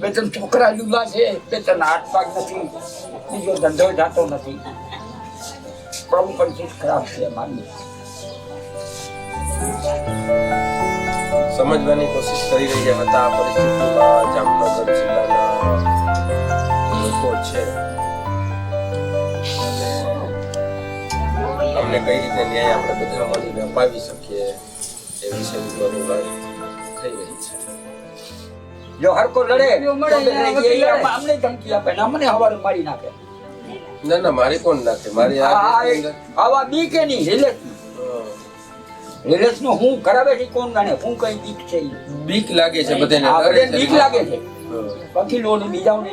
બે ત્રણ છોકરા જુદા છે, બે ત્રણ હાથ પાક નથી, બીજો ધંધો જાતો નથી. પ્રભુ પરિસ્થિતિ ખરાબ છે મારી સમજવાની કોશિશ કરી રહ્યા હતા આ પરિસ્થિતિમાં જામનગર જિલ્લાના લોકો છે. અમને કઈ રીતે ન્યાય આપણે બધા મળીને અપાવી શકીએ એ વિશે વિગતો થઈ રહી જો હરકો લડે તો એને એ લડે. અમને ધમકી આપે ને અમને હવારે મારી નાખે. ના ના મારી કોણ નાખે? મારી આવા બી કે નહીં રિલેસ. નું હું કરાવે છે કોણ જાણે? હું કઈ બીક છે બીક લાગે છે બધાને. બીક લાગે છે. હા, વકીલોની બીજાઓને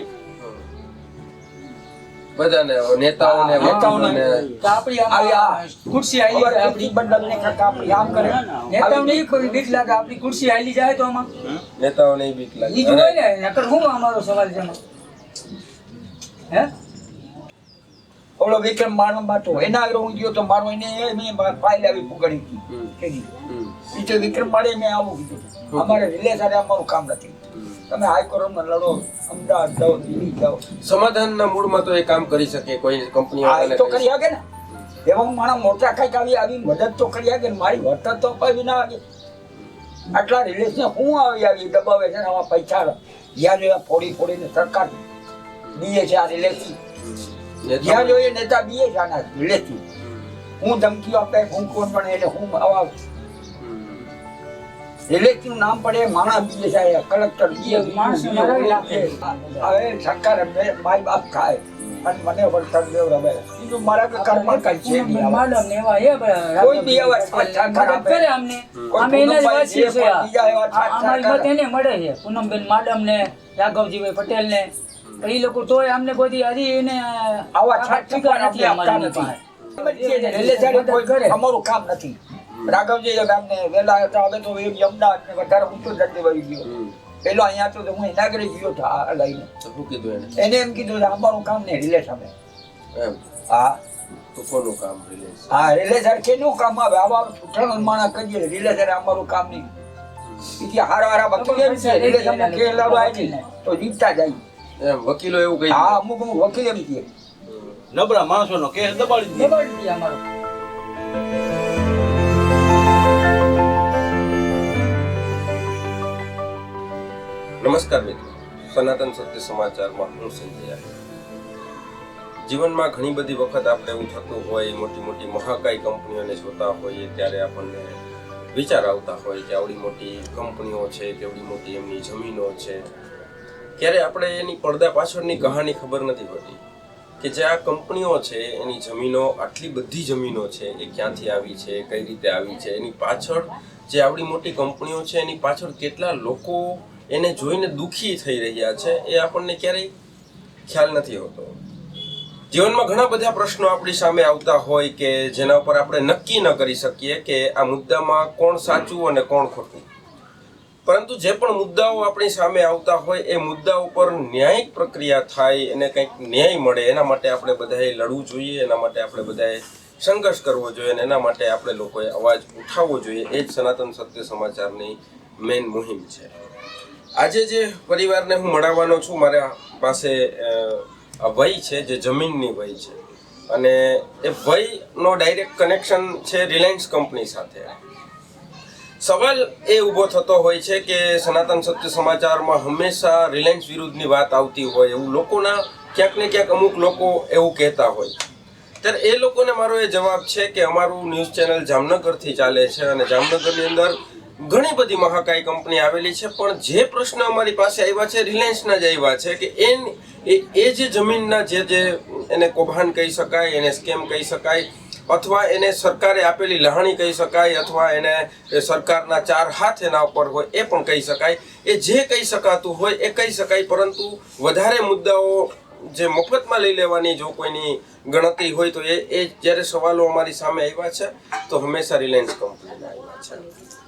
બધાને નેતાઓને નેતાઓને. આપણી આવી ખુરશી હાલી જાય. આપણી બંડલને કાકા આપણી આમ કરે. નેતાઓને કોઈ બીક લાગે? આપણી ખુરશી હાલી જાય તો આમાં? નેતાઓને બીક લાગે. ઈ જોઈ ને નકર હું અમારો સવાલ છે હે? ઓલો વિક્રમ મારવા બાટો એના આગળ હું ગયો તો મારો એને એ મેં ફાઇલ આવી પુગડી કે ઈ તો વિક્રમ મારે મેં આવું કીધું. અમારે રિલે સાથે અમારું કામ નથી. તમે હાઈકોર્ટમાં લડો. અમદાવાદ જાઓ દિલ્હી જાઓ. સમાધાનના મૂળમાં તો એ કામ કરી શકે કોઈ કંપની આ તો કરી શકે. ને. એવા માણસ મોટા કંઈક આવી આવી મદદ તો કરી શકે ને. મારી વર્તન તો અપાવી ના આવી આટલા રિલેશન હું આવી આવી દબાવે છે આવા પૈસા જ્યાં જોઈએ ફોડી ફોડીને સરકાર બીએ છે આ રિલેશન જ્યાં જોઈએ નેતા બીએ છે આના રિલેશન હું ધમકીઓ આપે હું કોણ પણ એટલે હું આવા રિલેશન નામ પડે માણસ બીજે જાય કલેક્ટર. હવે સરકાર માય બાપ ખાય અને મને વળતર દેવ રમે. બીજું મારા કે કર્મ કઈ છે કોઈ બી એવા સરકાર કરે અમને. અમે એના જ આ- સાચા અમારી મત એને મળે છે. પૂનમબેન માડમ ને રાઘવજીભાઈ પટેલ ને એ લોકો તોય અમને બધી હજી એને આવા છાટ નથી અમારી છે. અમારું કામ નથી. રાઘવજી અમને વેલા હતા હવે તો એ અમદાવાદ ને વધારે ઊંચો દંડે વળી ગયો પેલો અહીંયા તો હું ઇનાગરે ગયો હતો આ લઈને. શું કીધું એને? એને એમ કીધું કે અમારું કામ ને રિલેશ અમે એમ? હા. તો કોનું કામ રિલેસ હા રિલેશન કેનું કામ આવે? આવા ત્રણ માણસ કહીએ રિલેશન અમારું કામ નહીં. ઈ હારા હારા વકીલ એમ છે રિલેશન ને કે લડો આવી ને તો જીતતા જાય. એમ વકીલો એવું કહી હા અમુક અમુક વકીલ એમ કહે. નબળા માણસોનો કેસ દબાડી દીધો. દબાડી દીધી અમારો. નમસ્કાર મિત્રો. સનાતન સત્ય સમાચારમાં હું સંજય જીવનમાં ઘણી બધી વખત આપણે એવું થતું હોય, મોટી મોટી મહાકાય કંપનીઓને જોતા હોઈએ, ત્યારે આપણને વિચાર આવતા હોય કે આવડી મોટી કંપનીઓ છે કેવડી મોટી એમની જમીનો છે. ત્યારે આપણે એની પડદા પાછળની કહાની ખબર નથી હોતી કે જે આ કંપનીઓ છે, એની જમીનો, આટલી બધી જમીનો છે, એ ક્યાંથી આવી છે, કઈ રીતે આવી છે, એની પાછળ જે આવડી મોટી કંપનીઓ છે, એની પાછળ કેટલા લોકો એને જોઈને દુઃખી થઈ રહ્યા છે એ આપણને ક્યારેય ખ્યાલ નથી હોતો. જીવનમાં ઘણા બધા પ્રશ્નો આપણી સામે આવતા હોય કે જેના ઉપર આપણે નક્કી ન કરી શકીએ કે આ મુદ્દામાં કોણ સાચું અને કોણ ખોટું. પરંતુ જે પણ મુદ્દાઓ આપણી સામે આવતા હોય એ મુદ્દા ઉપર ન્યાયિક પ્રક્રિયા થાય, એને કંઈક ન્યાય મળે, એના માટે આપણે બધાએ લડવું જોઈએ, એના માટે આપણે બધાએ સંઘર્ષ કરવો જોઈએ અને એના માટે આપણે લોકોએ અવાજ ઉઠાવવો જોઈએ. એ જ સનાતન સત્ય સમાચારની મેઇન મુહિમ છે. આજે જે પરિવારને હું મળાવવાનો છું, મારા પાસે વય છે, જે જમીનની વય છે. અને એ વયનો ડાયરેક્ટ કનેક્શન છે રિલાયન્સ કંપની સાથે. સવાલ એ ઊભો થતો હોય છે કે સનાતન સત્ય સમાચારમાં હંમેશા રિલાયન્સ વિરુદ્ધની વાત આવતી હોય એવું લોકોના ક્યાંક ને ક્યાંક અમુક લોકો એવું કહેતા હોય. ત્યારે એ લોકોને મારો એ જવાબ છે કે અમારું ન્યૂઝ ચેનલ જામનગરથી ચાલે છે અને જામનગરની અંદર ઘણી બધી મહાકાય કંપની આવેલી છે, પણ જે પ્રશ્ન અમારી પાસે આવ્યા છે, રિલાયન્સના જ આવ્યા છે કે એ એ જે જમીનના જે જે એને કૌભાંડ કહી શકાય, એને સ્કેમ કહી શકાય, અથવા એને સરકારે આપેલી લહાણી કહી શકાય, અથવા એને સરકારના ચાર હાથ એના ઉપર હોય, એ પણ કહી શકાય. એ જે કહી શકાતું હોય, એ કહી શકાય, પરંતુ વધારે મુદ્દાઓ જે મફતમાં લઈ લેવાની જો કોઈની ગણતરી હોય, તો એ એ જ્યારે સવાલો અમારી સામે આવ્યા છે, તો હંમેશા રિલાયન્સ કંપનીના આવ્યા છે.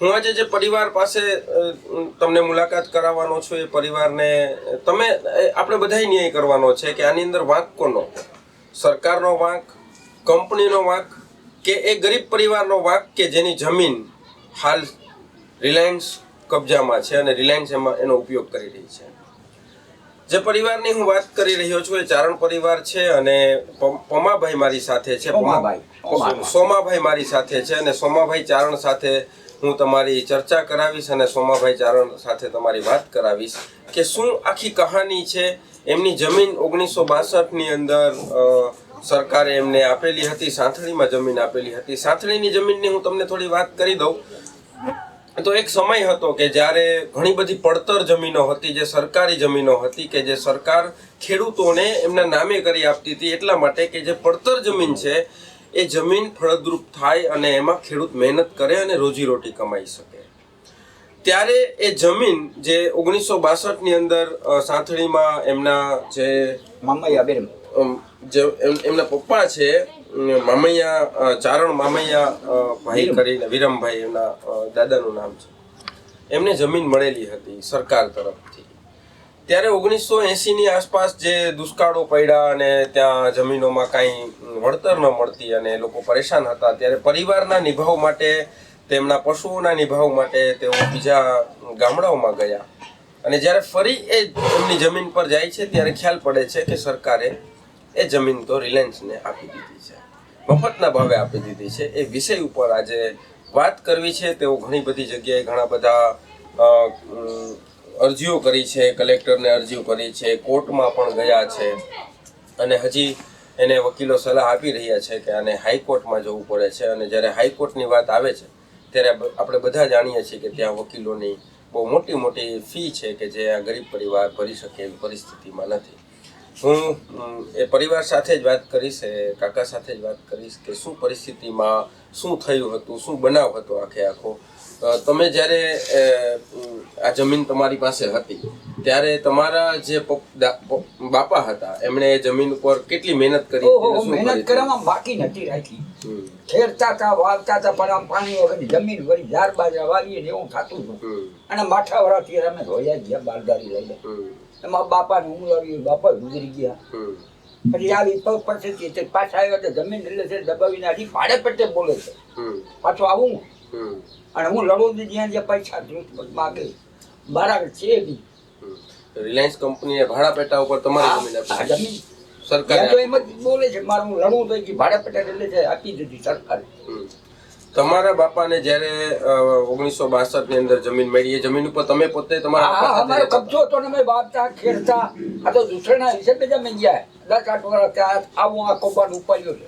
હું આજે જે પરિવાર પાસે તમને મુલાકાત કરાવવાનો છું એ પરિવારને તમે આપણે બધાય ન્યાય કરવાનો છે કે આની અંદર વાંક કોનો? સરકારનો વાંક કંપનીનો વાંક કે એ ગરીબ પરિવારનો વાંક કે જેની જમીન હાલ રિલાયન્સ કબજામાં છે અને રિલાયન્સ એમાં એનો ઉપયોગ કરી રહી છે. જે પરિવારની હું વાત કરી રહ્યો છું એ ચારણ પરિવાર છે અને પમાભાઈ મારી સાથે છે. પમાભાઈ. સોમાભાઈ મારી સાથે છે અને સોમાભાઈ ચારણ સાથે હું તમારી ચર્ચા કરાવીશ અને સોમાભાઈ ચારણ સાથે તમારી વાત કરાવીશ કે શું આખી કહાની છે? એમની જમીન ઓગણીસો બાસઠની અંદર સરકારે એમને આપેલી હતી, સાંથળીમાં જમીન આપેલી હતી. સાંથળીની જમીનની હું તમને થોડી વાત કરી દઉં. તો એક સમય હતો કે જ્યારે ઘણી બધી પડતર જમીનો હતી, જે સરકારી જમીનો હતી, કે જે સરકાર ખેડૂતોને એમના નામે કરી આપતી હતી, એટલા માટે કે જે પડતર જમીન છે એ જમીન ફળદ્રુપ થાય અને એમાં ખેડૂત મહેનત કરે અને રોજીરોટી કમાઈ શકે. ત્યારે એ જમીન જે ઓગણીસો બાસઠની અંદર સાથળીમાં એમના જે મામૈયા બેન. જે એમના પપ્પા છે મામૈયા ચારણ મામૈયા ભાઈ કરીને વિરમભાઈ એમના દાદાનું નામ છે. એમને જમીન મળેલી હતી સરકાર તરફથી. ત્યારે ઓગણીસો એંસીની આસપાસ જે દુષ્કાળો પડ્યા અને ત્યાં જમીનોમાં કાંઈ વળતર ન મળતી અને લોકો પરેશાન હતા, ત્યારે પરિવારના નિભાવ માટે, તેમના પશુઓના નિભાવ માટે તેઓ બીજા ગામડાઓમાં ગયા. અને જ્યારે ફરી એ એમની જમીન પર જાય છે, ત્યારે ખ્યાલ પડે છે કે સરકારે એ જમીન તો રિલાયન્સને આપી દીધી છે. મફતના ભાવે આપી દીધી છે. એ વિષય ઉપર આજે વાત કરવી છે. તેઓ ઘણી બધી જગ્યાએ ઘણા બધા અરજીઓ કરી છે, કલેક્ટરને અરજીઓ કરી છે, કોર્ટમાં પણ ગયા છે. અને હજી એને વકીલો સલાહ આપી રહ્યા છે કે આને હાઈકોર્ટમાં જવું પડે છે. અને જ્યારે હાઈકોર્ટની વાત આવે છે, ત્યારે આપણે બધા જાણીએ છીએ કે ત્યાં વકીલોની બહુ મોટી મોટી ફી છે કે જે આ ગરીબ પરિવાર ભરી શકે એવી પરિસ્થિતિમાં નથી. હું એ પરિવાર સાથે જ વાત કરીશ, એ કાકા સાથે જ વાત કરીશ કે શું પરિસ્થિતિમાં શું થયું હતું, શું બનાવ હતો આખે આખો? તમે જ્યારે આ જમીન તમારી પાસે હતી ત્યારે તમારા જે બાપા હતા એમણે એ જમીન ઉપર કેટલી મહેનત કરી મહેનત કરવામાં બાકી નથી રાખી. ખેડતા હતા વાવતા હતા પણ આમ પાણી વગર જમીન વળી ઝાર બાજા વાવીએ ને એવું થતું હતું. અને માઠા વરાથી અમે રોયા ગયા બારદારી લઈને એમાં બાપાને ઉંમર આવી બાપા ગુજરી ગયા. પછી આવી પગ પરથી પાછા આવ્યો તો જમીન એટલે છે દબાવીને હજી ભાડે પેટે બોલે છે. પાછું આવું. અને હું લડું છું જ્યાં જ્યાં પૈસા માગે. બારા છે બી રિલાયન્સ કંપનીએ ભાડા પેટા ઉપર તમારી જમીન આ આપી જમીન. સરકારે તો એમ જ બોલે છે મારે હું લડું તો કે ભાડે પેટે એટલે છે આપી દીધી સરકારે. તમારા બાપાને જ્યારે ઓગણીસો બાસઠની અંદર જમીન મળી એ જમીન ઉપર તમે પોતે તમારા અમારો કબજો હતો ને અમે વાવતા ખેડતા. આ તો દૂસરાના હિસાબે જમીન ગયા. દસ આઠ વર્ષ આવું આ કોબાર ઉપાડ્યો છે.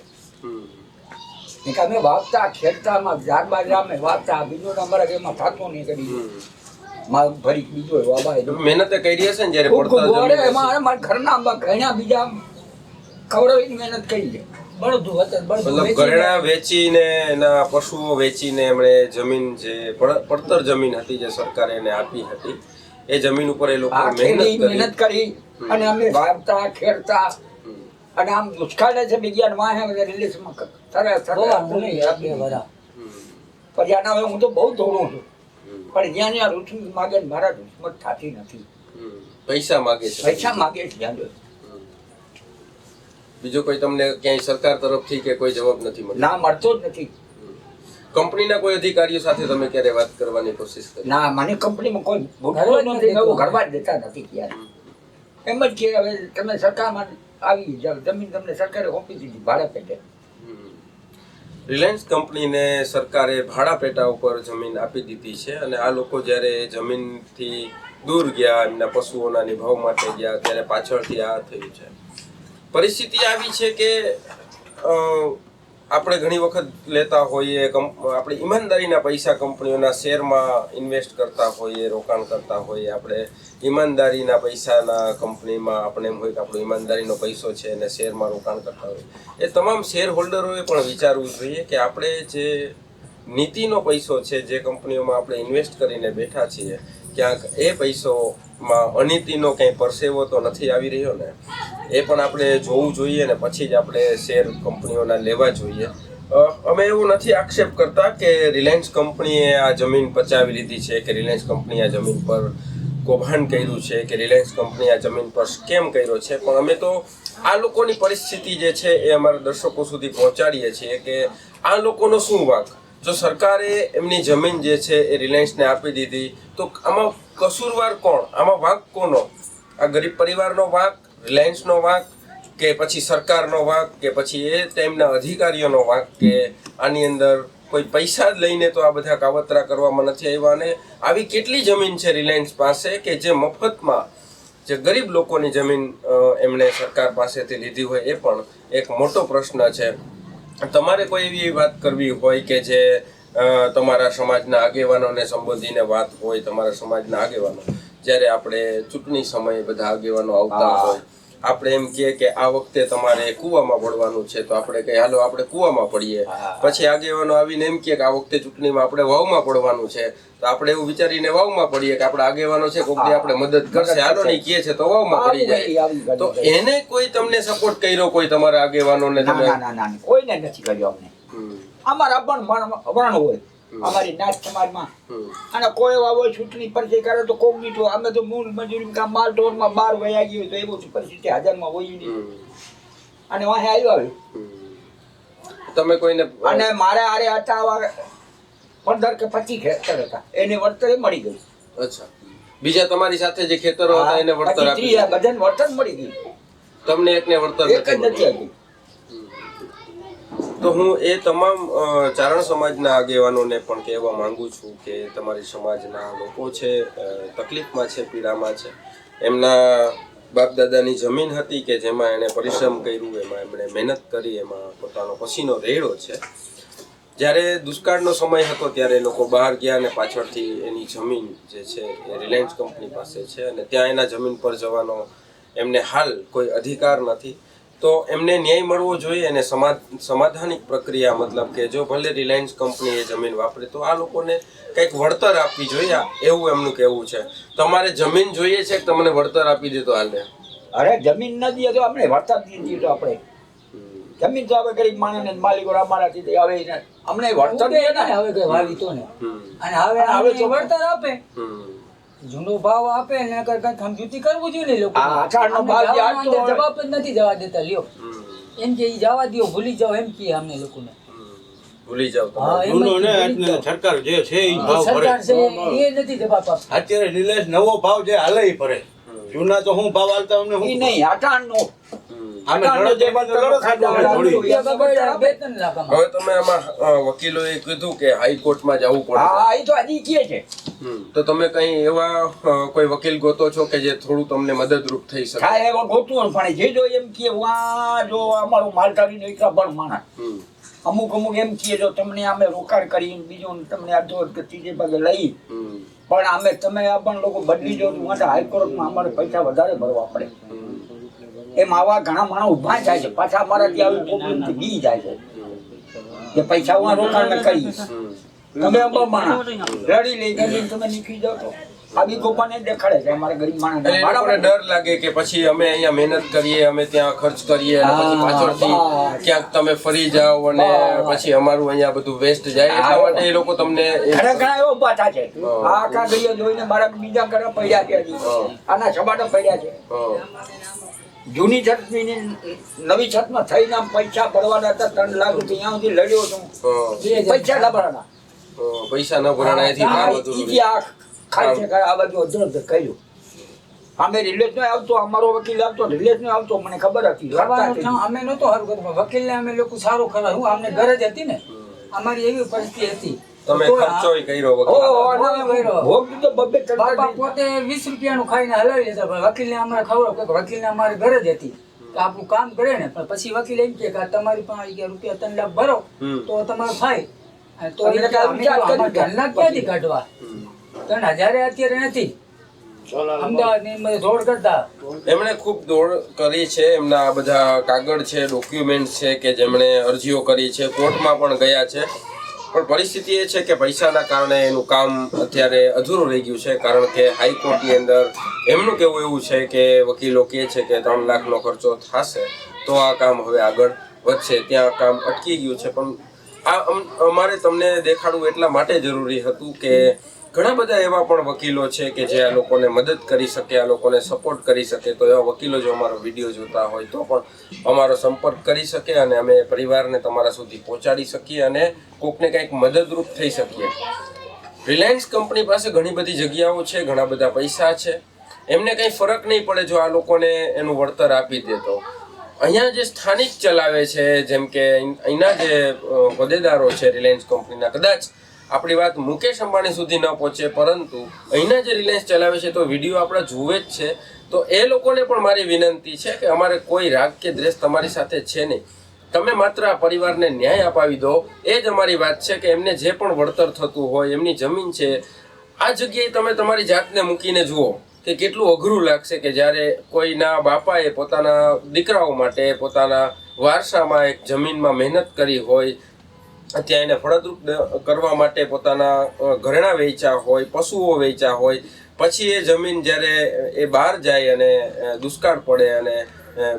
કે અમે વાપતા ખેડતામાં બાજરા અમે વાપતા બીજો નંબર એમાં થતો નહીં કરી માલ ભરી બીજો તમે મહેનતે કરી હશે ને જ્યારે પડતર વડે એમાં હશે. ઘરના આંબા ઘણા બીજા ખવડાવીને મહેનત કરી છે બળદું હતું મતલબ ઘરેણા વેચીને એના પશુઓ વેચીને એમણે જમીન જે પડ- પડતર જમીન હતી જે સરકારે એને આપી હતી એ જમીન ઉપર એ લોકો મહેનત કરી. અને અમે વાવતા ખેડતા. અને આમ દુષ્કાળ છે બીજા વાહે રિલીઝમાં સરસ સરસ. પછી આના હવે હું તો બહુ ધોળું છું. પણ જ્યાં જ્યાં રૂચી માગે ને મારા દુશ્મત થતી નથી. પૈસા માગે છે. પૈસા માગે છે જ્યાં બીજો કોઈ તમને ક્યાંય સરકાર તરફથી કે કોઈ જવાબ નથી મળતો? ના મળતો જ નથી. કંપનીના કોઈ અધિકારીઓ સાથે તમે ક્યારે વાત કરવાની કોશિશ કરી? ના મને કંપનીમાં કોઈ ભૂખવા નથી ઘરવા જ દેતા. નથી ક્યારે એમ જ કે હવે તમે સરકારમાં આવી જમીન તમને સરકારે સોંપી દીધી, ભાડા પેટે. રિલાયન્સ કંપનીને સરકારે ભાડા પેટા ઉપર જમીન આપી દીધી છે અને આ લોકો જ્યારે જમીનથી દૂર ગયા, એમના પશુઓના નિભાવ માટે ગયા, ત્યારે પાછળથી આ થયું છે. પરિસ્થિતિ આવી છે કે આપણે ઘણી વખત લેતા હોઈએ આપણે ઈમાનદારીના પૈસા કંપનીઓના શેરમાં ઇન્વેસ્ટ કરતા હોઈએ, રોકાણ કરતા હોઈએ, આપણે ઈમાનદારીના પૈસાના કંપનીમાં આપણે એમ હોય કે આપણો ઈમાનદારીનો પૈસો છે અને શેરમાં રોકાણ કરતા હોઈએ. એ તમામ શેર હોલ્ડરોએ પણ વિચારવું જોઈએ કે આપણે જે નીતિનો પૈસો છે, જે કંપનીઓમાં આપણે ઇન્વેસ્ટ કરીને બેઠા છીએ ક્યાંક એ પૈસોમાં અનીતિનો કંઈ પરસેવો તો નથી આવી રહ્યો ને, એ પણ આપણે જોવું જોઈએ ને પછી જ આપણે શેર કંપનીઓના લેવા જોઈએ. અમે એવું નથી આક્ષેપ કરતા કે રિલાયન્સ કંપનીએ આ જમીન પચાવી લીધી છે, કે રિલાયન્સ કંપની આ જમીન પર કૌભાંડ કર્યું છે, કે રિલાયન્સ કંપની આ જમીન પર સ્કેમ કર્યો છે. પણ અમે તો આ લોકોની પરિસ્થિતિ જે છે એ અમારા દર્શકો સુધી પહોંચાડીએ છીએ કે આ લોકોનો શું વાંક? જો સરકારે એમની જમીન જે છે એ રિલાયન્સને આપી દીધી, તો આમાં કસૂરવાર કોણ? આમાં વાંક કોનો? આ ગરીબ પરિવારનો વાંક, રિલાયન્સનો વાંક કે પછી સરકારનો વાંક કે પછી એ તેમના અધિકારીઓનો વાંક કે આની અંદર કોઈ પૈસા જ લઈને તો આ બધા કાવતરા કરવામાં નથી આવ્યા અને આવી કેટલી જમીન છે રિલાયન્સ પાસે કે જે મફતમાં જે ગરીબ લોકોની જમીન એમણે સરકાર પાસેથી લીધી હોય એ પણ એક મોટો પ્રશ્ન છે. તમારે કોઈ એવી વાત કરવી હોય કે જે તમારા સમાજના આગેવાનોને સંબોધીને વાત હોય તમારા સમાજના આગેવાનો? જ્યારે આપણે ચૂંટણી સમયે બધા આગેવાનો આવતા હોય આપણે એમ કહે કે આ વખતે તમારે કૂવામાં પડવાનું છે તો આપણે કહીએ હાલો આપણે કૂવામાં પડીએ. પછી આગેવાનો આવીને એમ કહે કે આ વખતે ચૂંટણીમાં આપણે વાવમાં પડવાનું છે. તો આપણે એવું વિચારીને વાવમાં પડીએ કે આપણે આગેવાનો છે કોઈ આપણે મદદ કરશે. હાલો નહીં કહે છે તો વાવમાં પડી જાય. તો એને કોઈ તમને સપોર્ટ કર્યો કોઈ તમારા આગેવાનોને ના તમે? કોઈને નથી કર્યો અમને. અમારા પણ વણ હોય. અમારી નાથ સમાજમાં. અને કોઈ એવા ચૂંટણી પરિચય કરે તો કોગ્નિટો અમે તો મૂળ મજૂરી કામ માલ ઢોરમાં બાર વયા ગયું તો એવું પરિસ્થિતિ હાજરમાં હોય નહીં. અને વાહે આવ્યો આવ્યો તમે કોઈને અને મારે આરે હતા આવા પંદર કે પચીસ ખેતર હતા. એને વળતર મળી ગયું. અચ્છા. બીજા તમારી સાથે જે ખેતરો હતા એને વળતર પછી આપી બધાને વળતર મળી ગયું. તમને એકને વળતર એક જ નથી. હતી તો હું એ તમામ ચારણ સમાજના આગેવાનોને પણ કહેવા માંગુ છું કે તમારી સમાજના લોકો છે તકલીફમાં છે, પીડામાં છે. એમના બાપ દાદાની જમીન હતી કે જેમાં એણે પરિશ્રમ કર્યું, એમાં એમણે મહેનત કરી, એમાં પોતાનો પસીનો રેડો છે. જ્યારે દુષ્કાળનો સમય હતો ત્યારે લોકો બહાર ગયા અને પાછળથી એની જમીન જે છે એ રિલાયન્સ કંપની પાસે છે અને ત્યાં એના જમીન પર જવાનો એમને હાલ કોઈ અધિકાર નથી. તો એમને ન્યાય મળવો જોઈએ અને સમાધાનિક પ્રક્રિયા મતલબ કે જો ભલે રિલાયન્સ કંપની એ જમીન વાપરે તો આ લોકોને કંઈક વળતર આપવી જોઈએ. એવું એમનું કહેવું છે. તમારે જમીન જોઈએ છે કે તમને વળતર આપી દે તો હાલે? અરે જમીન ન દઈએ તો આપણે વળતર દઈએ તો આપણે. જમીન તો હવે ગરીબ માણસને માલિકો અમારાથી આવે હવે અમને વળતર દે ને. હવે કઈ વાવી તો ને. અને હવે હવે વળતર આપે. જૂનો ભાવ આપે ને કઈ સમજૂતી કરવું જોઈએ લોકો આચારનો ભાવ જે જવાબ જ નથી જવા દેતા લ્યો. એમ કે ઈ જવા દ્યો ભૂલી જાવ એમ કે અમને લોકોને. ભૂલી જાવ જૂનો ને એટલે સરકાર જે છે એ ભાવ ભરે. સરકાર છે એ નથી જવાબ આપતી. અત્યારે રિલાયન્સ નવો ભાવ જે હાલે ઈ ભરે. જૂના તો હું ભાવ હાલતા અમને હું નહીં અઢારનો હવે તમે આમાં વકીલોએ કીધું કે હાઈકોર્ટમાં જવું પડે તો હજી કહે છે. તો તમે કઈ એવા કોઈ વકીલ ગોતો છો કે જે થોડું તમને મદદરૂપ થઈ શકે? એવા ગોતું પણ જે જો એમ કે વા જો અમારું માલધારી ને એટલા પણ માણસ. અમુક અમુક એમ કે જો તમને અમે રોકાણ કરી બીજું તમને આ જો કે ત્રીજે ભાગે લઈ. પણ અમે તમે આ પણ લોકો બદલી જો માટે હાઈકોર્ટમાં અમારે પૈસા વધારે ભરવા પડે. એમ આવા ઘણા માણસ ઊભા થાય છે. પાછા અમારાથી આવી પ્રોબ્લેમથી બી જાય છે. કે પૈસા હું રોકાણ કરીશ. તમે અમુક માણસ. રડી લઈ તમે નીકળી જાઓ તો. આ બી ગોપાને દેખાડે છે અમારા ગરીબ માણસ. એટલે ડર લાગે કે પછી અમે અહીંયા મહેનત કરીએ અમે ત્યાં ખર્ચ કરીએ અને પછી પાછળથી ક્યાંક તમે ફરી જાઓ અને પછી અમારું અહીંયા બધું વેસ્ટ જાય. એટલા માટે એ લોકો તમને ઘણા ઘણા એવા ઊભા છે. આ આખા ગયો જોઈને મારા બીજા ઘરે પડ્યા છે આના છબાટો પડ્યા છે. જૂની છતની નવી છતમાં થઈને આમ પૈસા ભરવાના હતા ત્રણ લાખ રૂપિયા અહીંયા સુધી લડ્યો છું. પૈસા ના ભરાના પૈસા ન ભરાના એથી આ ખાલી છે આ બાજુ અધર કર્યું. અમે રિલેજ નો આવતો અમારો વકીલ આવતો રિલેજ નો આવતો મને ખબર હતી અમે નહોતો હારું વકીલને અમે લોકો સારું ખરા હું અમને ગરજ હતી ને. અમારી એવી પરિસ્થિતિ હતી. તમે ખર્ચો કર્યો વકીલ તો બબ્બે બાપા પોતે વીસ રૂપિયાનું ખાઈને હલાવી લેતા પણ વકીલને અમારે ખબર કે વકીલને અમારી ગરજ હતી કે આપણું કામ કરે ને પણ પછી વકીલ એમ કે તમારી પાસે અગિયાર રૂપિયા ત્રણ લાખ ભરો તો તમારે થાય તો ત્રણ લાખ ક્યાંથી કાઢવા. ત્રણ હજારે અત્યારે નથી. એમણે ખૂબ દોડ કરી છે એમના આ બધા કાગળ છે ડોક્યુમેન્ટ છે કે જેમણે અરજીઓ કરી છે કોર્ટમાં પણ ગયા છે. પણ પરિસ્થિતિ એ છે કે પૈસાના કારણે એનું કામ અત્યારે અધૂરું રહી ગયું છે, કારણ કે હાઈકોર્ટની અંદર એમનું કહેવું એવું છે કે વકીલો કહે છે કે ત્રણ લાખનો ખર્ચો થશે, તો આ કામ હવે આગળ વધશે. ત્યાં કામ અટકી ગયું છે, પણ આ અમ- અમારે તમને દેખાડવું એટલા માટે જરૂરી હતું કે ઘણા બધા એવા પણ વકીલો છે કે જે આ લોકોને મદદ કરી શકે, આ લોકોને સપોર્ટ કરી શકે. તો એવા વકીલો જો અમારો વીડિયો જોતા હોય તો પણ અમારો સંપર્ક કરી શકે અને અમે પરિવારને તમારા સુધી પહોંચાડી શકીએ અને કોકને કંઈક મદદરૂપ થઈ શકીએ. રિલાયન્સ કંપની પાસે ઘણી બધી જગ્યાઓ છે, ઘણા બધા પૈસા છે. એમને કંઈ ફરક નહીં પડે જો આ લોકોને એનું વળતર આપી દે તો. અહીંયા જે સ્થાનિક ચલાવે છે, જેમ કે અહીંના જે હોદ્દેદારો છે રિલાયન્સ કંપનીના, કદાચ આપણી વાત મુકેશ અંબાણી સુધી ન પહોંચે, પરંતુ અહીંના જે રિલાયન્સ ચલાવે છે, તો વીડિયો આપણે જુએ જ છે. તો એ લોકોને પણ મારી વિનંતી છે કે અમારે કોઈ રાગ કે દ્રેસ તમારી સાથે છે નહીં. તમે માત્ર આ પરિવારને ન્યાય અપાવી દો. એ જ અમારી વાત છે કે એમને જે પણ વળતર થતું હોય, એમની જમીન છે, આ જગ્યાએ તમે તમારી જાતને મૂકીને જુઓ કે કેટલું અઘરું લાગશે કે જ્યારે કોઈના બાપાએ પોતાના દીકરાઓ માટે પોતાના વારસામાં એક જમીનમાં મહેનત કરી હોય ત્યાં એને ફળદ્રુપ કરવા માટે પોતાના ઘરેણા વેચ્યા હોય, પશુઓ વેચ્યા હોય, પછી એ જમીન જ્યારે એ બહાર જાય અને દુષ્કાળ પડે અને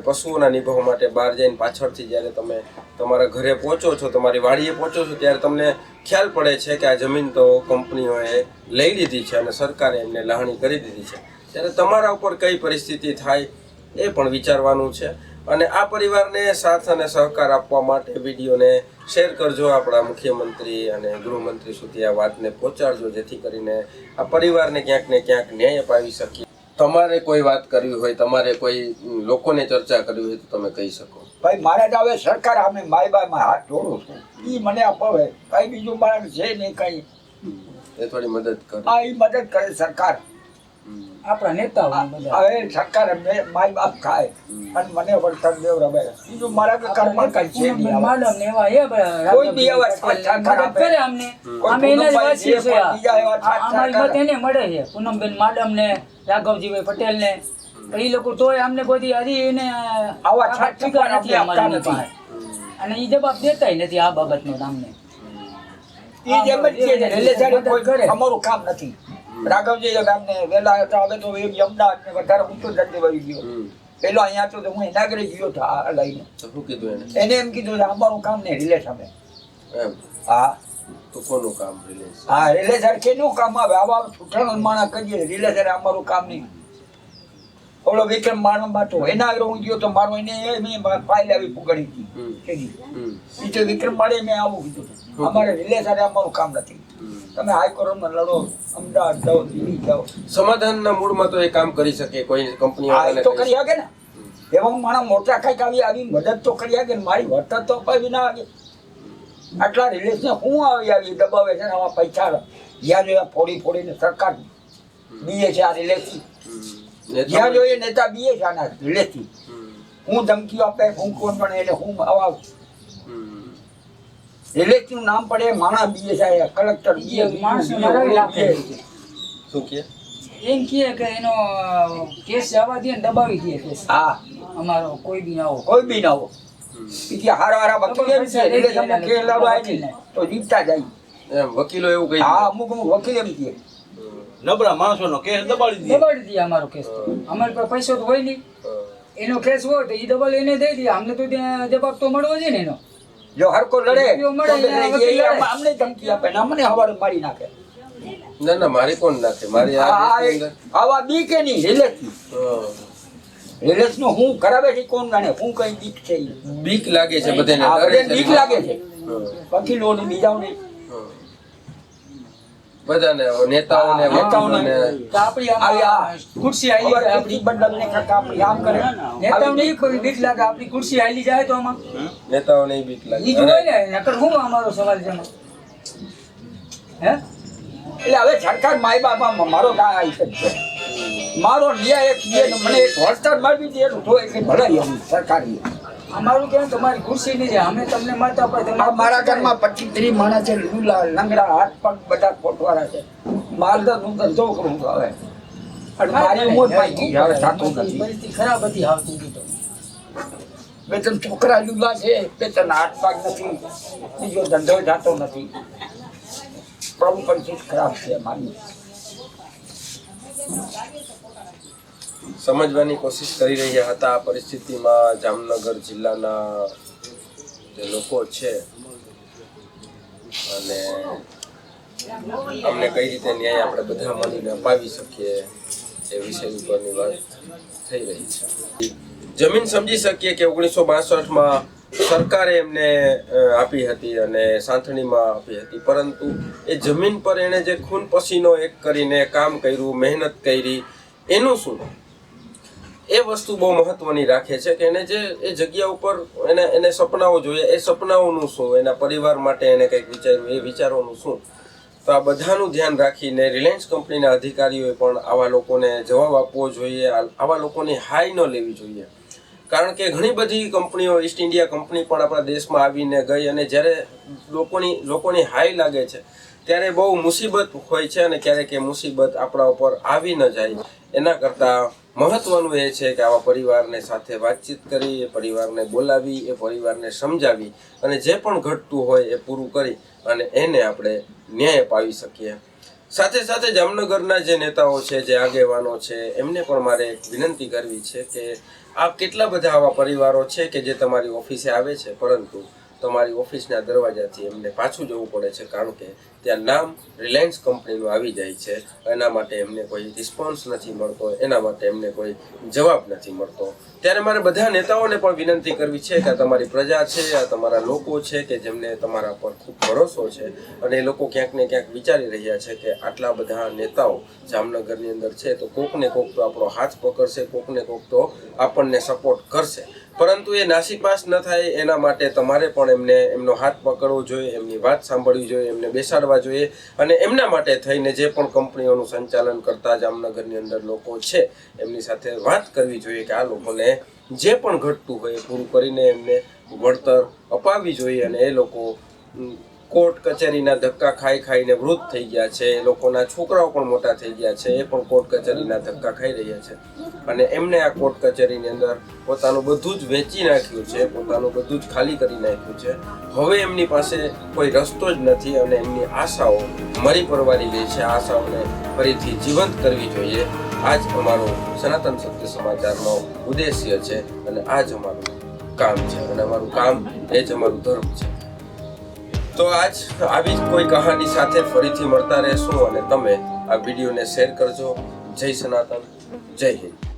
પશુઓના નિભાવ માટે બહાર જઈને પાછળથી જ્યારે તમે તમારા ઘરે પહોંચો છો, તમારી વાડીએ પહોંચો છો, ત્યારે તમને ખ્યાલ પડે છે કે આ જમીન તો કંપનીઓએ લઈ લીધી છે અને સરકારે એમને લાહણી કરી દીધી છે. ત્યારે તમારા ઉપર કઈ પરિસ્થિતિ થાય એ પણ વિચારવાનું છે. અને આ પરિવારને સાથ અને સહકાર આપવા માટે વિડીયોને શેર કરજો આપણા મુખ્યમંત્રી અને ગૃહમંત્રી સુધી આ વાતને પહોંચાડજો જેથી કરીને આ પરિવારને ક્યાંક ને ક્યાંક ન્યાય અપાવી શકીએ. તમારે કોઈ વાત કરવી હોય તમારે કોઈ લોકોને ચર્ચા કરવી હોય તો તમે કહી શકો. ભાઈ મારે તો હવે સરકાર અમે માય બાયમાં હાથ જોડું છું. એ મને અપાવે. કઈ બીજું મારે છે નહીં કઈ. એ થોડી મદદ કરે. આ એ મદદ કરે સરકાર. આપણા નેતાઓ બધા. હવે સરકારે માય બાપ ખાય. અને મને વળતર દેવ રમે બીજું મારા કર્મ કઈ છે. ને એવા એ કોઈ બી એવા મદદ કરે અમને. અમે એના જ વાંચીએ છે, અમારી મત એને મળે છે. પૂનમબેન માડમ ને રાઘવજીભાઈ પટેલ ને એ લોકો તોય અમને કોઈ હજી એને આવા આ છાટ ટીકા છપાર નથી અમારી અને એ જવાબ દેતાય નથી આ બાબતનો અમને. એ જેમ જ છે અમારું કામ નથી. રાઘવજી અમને વેલા હતા હવે તો એક અમદાવાદ ને વધારે ઊંચો ધંધે વળી ગયો. પેલો અહીંયા તો હું એનાગરે ગયો હતો આ લઈને. શું કીધું એને? એને એમ કીધું કે અમારું કામ ને રિલેશ અમે એમ? હા. તો કોનું કામ રિલે હા રિલેશન કેનું કામ આવે? આવા છૂટાણ માણસ કરીએ રિલેશન અમારું કામ નહીં. ઓલો વિક્રમ માણસમાં તો એના આગળ હું ગયો તો મારો એને એ મેં ફાઇલ આવી પુગડી હતી. એની. તો વિક્રમ માળે મેં આવું કીધું અમારે રિલે સર અમારું કામ નથી. તમે ને લડો. અમદાવાદ જાઓ દિલ્હી જાઓ. સમાધાનના મૂળમાં તો એ કામ કરી શકે કોઈ કંપની હા એ તો કરી શકે. ને. એવા માણસ મોટા કંઈક આવી આવી મદદ તો કરી શકે ને. મારી વર્તન તો અપાવી ના આવી. આટલા રિલેશન હું આવી આવી દબાવે છે આવા પૈસા જ્યાં જોઈએ ફોડી ફોડીને સરકાર બીએ છે આ રિલેશન જ્યાં જોઈએ નેતા બીએ છે આના રિલેશન હું ધમકીઓ આપે હું કોણ પણ એને હું આવા રિલેશનું નામ પડે માણસ બીએ સાહેબ કલેક્ટર બીએ એ માણસને શું કે? એમ કહે કે એનો કેસ જવા દે ને દબાવી દે કેસ. હા. અમારો કોઈ બી ના કોઈ બી ના હો બીજી હારા હારા વકીલ એમ છે રિલેશનમાં કે લડવાય ને. તો જીતતા જાય. વકીલો એવું કહી હા અમુક અમુક વકીલ એમ કહે. નબળા માણસોનો કેસ દબાડી દે. દબાડી દે અમારો કેસ તો. અમારી પાસે પૈસો તો હોય નહીં. એનો કેસ હોય તો એ ડબલ એને દઈ દે. અમને તો ત્યાં જવાબ તો મળવો જોઈએ ને એનો. જો હરકો લડે વકીલ. અમને ધમકી આપે ને અમને હવારે મારી નાખે ના ના મારી કોણ નાખે મારી આવા બી કે નહીં રિલેક્સ હા. રિલેશનું હું કરાવે છે કોણ જાણે હું કઈ બીક છે બીક લાગે છે બધાને. બીક લાગે છે પછી વકીલોને બીજાઓને હા. બધાને નેતાઓને નેતાઓને. આપણી આવી ખુરશી હાલી જાય. આપણી બંડલને કાકા આમ કરે. નેતાઓને કોઈ બીક લાગે આપણી ખુરશી હાલી જાય તો આમાં. નેતાઓને બીક લાગે. ઈ જોઈ ને નકર હું અમારો સવાલ છે હે? એટલે હવે સરકાર માય બાપા મારો કા આવી શકે મારો ન્યાય એક મને એક વળતર મળવી દે એનું તો એક ભલાઈ એવી સરકારી. અમારું કેમ તમારી ખુરશી નહીં જાય. અમે તમને મત આપે તમારા મારા ઘરમાં પચીસ ત્રીસ માણસ છે લૂલા લંગડા હાથ પગ બધા ખોટવાળા છે. માલદા હું ધંધો કરું છું હવે. અને મારી ઉંમર પાઈ હવે થતું નથી. પરિસ્થિતિ ખરાબ હતી હાવ સુધી તો. બે ત્રણ છોકરા લૂલા છે બે ત્રણ હાથ પગ નથી. બીજો ધંધો જાતો નથી. પ્રભુ પરિસ્થિતિ ખરાબ છે મારી. સમજવાની કોશિશ કરી રહ્યા હતા આ પરિસ્થિતિમાં જામનગર જિલ્લાના જે લોકો છે અને અમને કઈ રીતે ન્યાય આપણે બધા મળીને અપાવી શકીએ એ વિષય ઉપરની વાત થઈ રહી છે. જમીન સમજી શકીએ કે ઓગણીસો બાસઠમાં સરકારે એમને આપી હતી અને સાંથણીમાં આપી હતી. પરંતુ એ જમીન પર એણે જે ખૂન પસીનો એક કરીને કામ કર્યું, મહેનત કરી, એનું શું? એ વસ્તુ બહુ મહત્વની રાખે છે કે એને જે એ જગ્યા ઉપર એને એને સપનાઓ જોઈએ, એ સપનાઓનું શું, એના પરિવાર માટે એને કંઈક વિચાર્યું, એ વિચારોનું શું? તો આ બધાનું ધ્યાન રાખીને રિલાયન્સ કંપનીના અધિકારીઓએ પણ આવા લોકોને જવાબ આપવો જોઈએ આવા લોકોની હાઈ ન લેવી જોઈએ. કારણ કે ઘણી બધી કંપનીઓ ઈસ્ટ ઇન્ડિયા કંપની પણ આપણા દેશમાં આવીને ગઈ અને જ્યારે લોકોની લોકોની હાઈ લાગે છે ત્યારે બહુ મુસીબત હોય છે અને ક્યારેક એ મુસીબત આપણા ઉપર આવી ન જાય. એના કરતાં મહત્વનું એ છે કે આવા પરિવારને સાથે વાતચીત કરી, એ પરિવારને બોલાવી, એ પરિવારને સમજાવી અને જે પણ ઘટતું હોય એ પૂરું કરી અને એને આપણે ન્યાય અપાવી શકીએ. સાથે સાથે જામનગરના જે નેતાઓ છે, જે આગેવાનો છે, એમને પણ મારે એક વિનંતી કરવી છે કે આ કેટલા બધા આવા પરિવારો છે કે જે તમારી ઓફિસે આવે છે? પરંતુ તમારી ઓફિસના દરવાજાથી એમને પાછું જવું પડે છે, કારણ કે ત્યાં નામ રિલાયન્સ કંપનીનું આવી જાય છે. એના માટે એમને કોઈ રિસ્પોન્સ નથી મળતો, એના માટે એમને કોઈ જવાબ નથી મળતો. ત્યારે મારે બધા નેતાઓને પણ વિનંતી કરવી છે કે આ તમારી પ્રજા છે, આ તમારા લોકો છે, કે જેમને તમારા પર ખૂબ ભરોસો છે. અને એ લોકો ક્યાંક ને ક્યાંક વિચારી રહ્યા છે કે આટલા બધા નેતાઓ જામનગરની અંદર છે, તો કોકને કોક તો આપણો હાથ પકડશે, કોકને કોક તો આપણને સપોર્ટ કરશે. પરંતુ એ નાસીપાસ ન થાય એના માટે તમારે પણ એમને એમનો હાથ પકડવો જોઈએ, એમની વાત સાંભળવી જોઈએ, એમને બેસાડવા જોઈએ અને એમના માટે થઈને જે પણ કંપનીઓનું સંચાલન કરતા જામનગરની અંદર લોકો છે, એમની સાથે વાત કરવી જોઈએ કે આ લોકોને જે પણ ઘટતું હોય એ પૂરું કરીને એમને વળતર અપાવવી જોઈએ અને એ લોકો કોર્ટ કચેરીના ધક્કા ખાઈ ખાઈને વૃદ્ધ થઈ ગયા છે. એ લોકોના છોકરાઓ પણ મોટા થઈ ગયા છે. એ પણ કોર્ટ કચેરીના ધક્કા ખાઈ રહ્યા છે. અને એમને આ કોર્ટ કચેરીની અંદર પોતાનું બધું જ વેચી નાખ્યું છે. પોતાનું બધું જ ખાલી કરી નાખ્યું છે. હવે એમની પાસે કોઈ રસ્તો જ નથી અને એમની આશાઓ મરી પરવારી ગઈ છે. આશાઓને ફરીથી જીવંત કરવી જોઈએ. આ જ અમારો સનાતન સત્ય સમાચારનો ઉદ્દેશ્ય છે અને આ જ અમારું કામ છે. અને અમારું કામ એ જ અમારું ધર્મ છે. તો આજ આવી જ કોઈ કહાની સાથે ફરીથી મળતા રહેશું અને તમે આ વિડીયોને શેર કરજો. જય સનાતન, જય હિન્દ.